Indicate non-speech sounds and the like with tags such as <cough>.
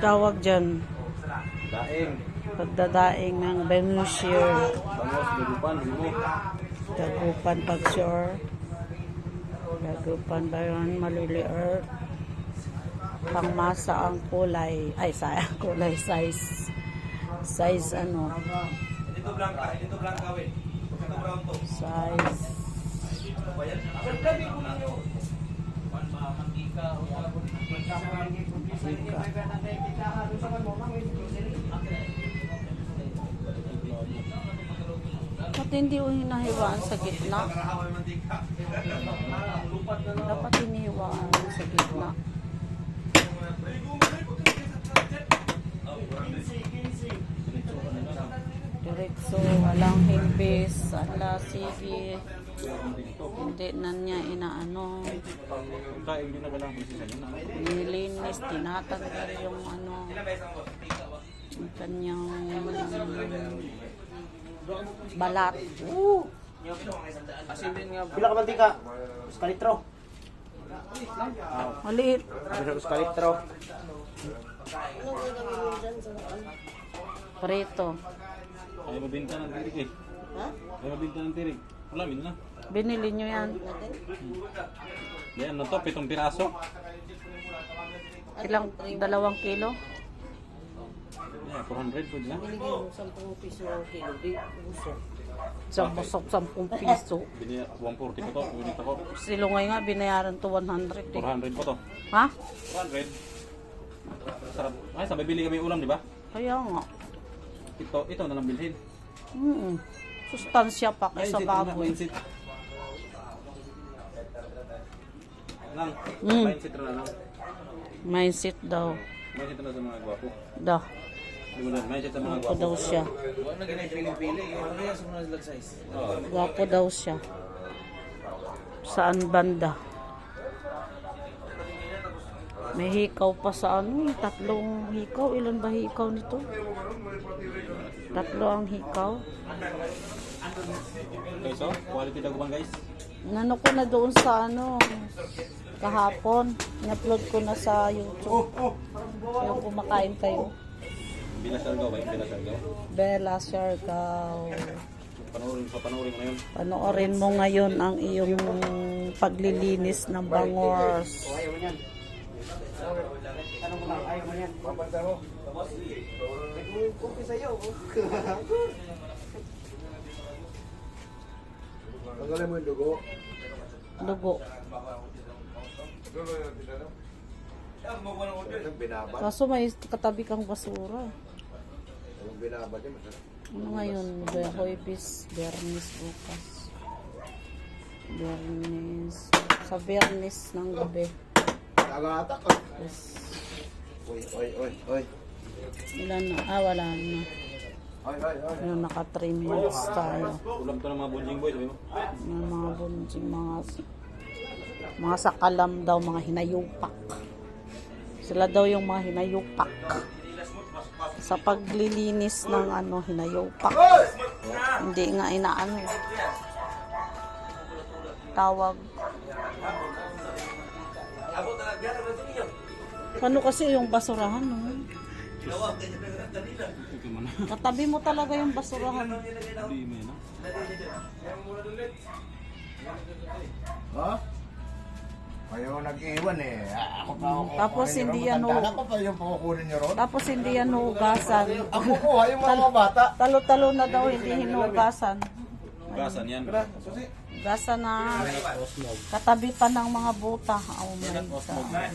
Tawag dyan, Daing. pagdadaing ng Venusier, Bangos, Dugupan, Himo. Dagupan Pagsure, Dagupan ba yun, maliliit, pangmasa ang kulay, ay sayang <laughs> kulay, size, size ano, Dito blanca, dito blanca we. Dito brown to. size, Ba't hindi ko hinahiwaan sa gitna? Dapat hinihiwaan sa gitna. Diretso, walang himbis, ala, sige. Hindi na niya inaano, nilinis, tinatanggal yung ano, yung kanyang balat. Uh, Pila ka mantika? Skalitro. maliit. <laughs> Skalitro. Prito. Ay mabinta ng tirig eh. Ha? Ay mabinta ng tirig. Wala, min na. Binili nyo yan. Yan, ano to? Pitong piraso. Ilang, dalawang kilo? Yan, 400 food na. Binigyan mo 10 piso kilo. Di, gusto. Sa busok, 10 piso. Bini 140 ko to. Unit ako. Silungay nga, binayaran to 100 eh. 400 ko to. Ha? 400. Sarap. Ay, sabay bili kami ulam, di ba? Kaya nga. Ito, ito na lang bilhin. Mm Sustansya pa kaysa Mindset, ano, baboy. mindset. Lang, Mm. mindset na lang. Mindset daw. Mindset na sa mga gwapo. Da. Di mo na, mindset sa mga Gwapo daw siya. Ano ganyan pili-pili? Ano yan sa mga size? Gwapo daw siya. Saan banda? May hikaw pa sa ano eh. Tatlong hikaw. Ilan ba hikaw nito? Tatlo ang hikaw. Okay, so, quality dagupan guys. Nano ko na doon sa ano kahapon. In-upload ko na sa YouTube. Kaya kumakain kayo. Bila Sargaw ba yung Bila Sargaw? Bella Siargao. Panoorin, so panoorin mo na yun. Panoorin mo ngayon ang iyong paglilinis ng bangors. Ayaw mo yan. Tanong ko lang, ayaw mo yan. Papanda mo. Nagmumpupi sa'yo. Tanggalin mo yung dugo. Dugo. Binabad. Kaso may katabi kang basura. Yung binabad niya, masarap. Ano ngayon? Hoybis, Bernis bukas. Bernis. Sa Bernis ng gabi. Nagatak ka. Yes. Oy, oy, oy, oy. Ilan na? Ah, wala na. Oy, oy, oy. Ano, naka 3 minutes tayo. Ulam to ng mga bunjing boy, sabi mo. Mga bunjing, mga mga sakalam daw, mga hinayupak. Sila daw yung mga hinayupak. Sa paglilinis ng ano, hinayupak. Hindi nga inaano. Tawag. Paano kasi yung basurahan, no? Katabi mo talaga yung basurahan. Yan, ha? Kayo nag-iwan eh. Ako pa ako. Tapos kukunin hindi niyo ron. yan, Matanda oh. na pa pa yung kukunin niyo ron. Tapos hindi yan hugasan. Ako kuha yung mga bata. Talo-talo na daw, hindi hinugasan. Gasan yan. Gasa na katabi pa ng mga buta. Oh my God.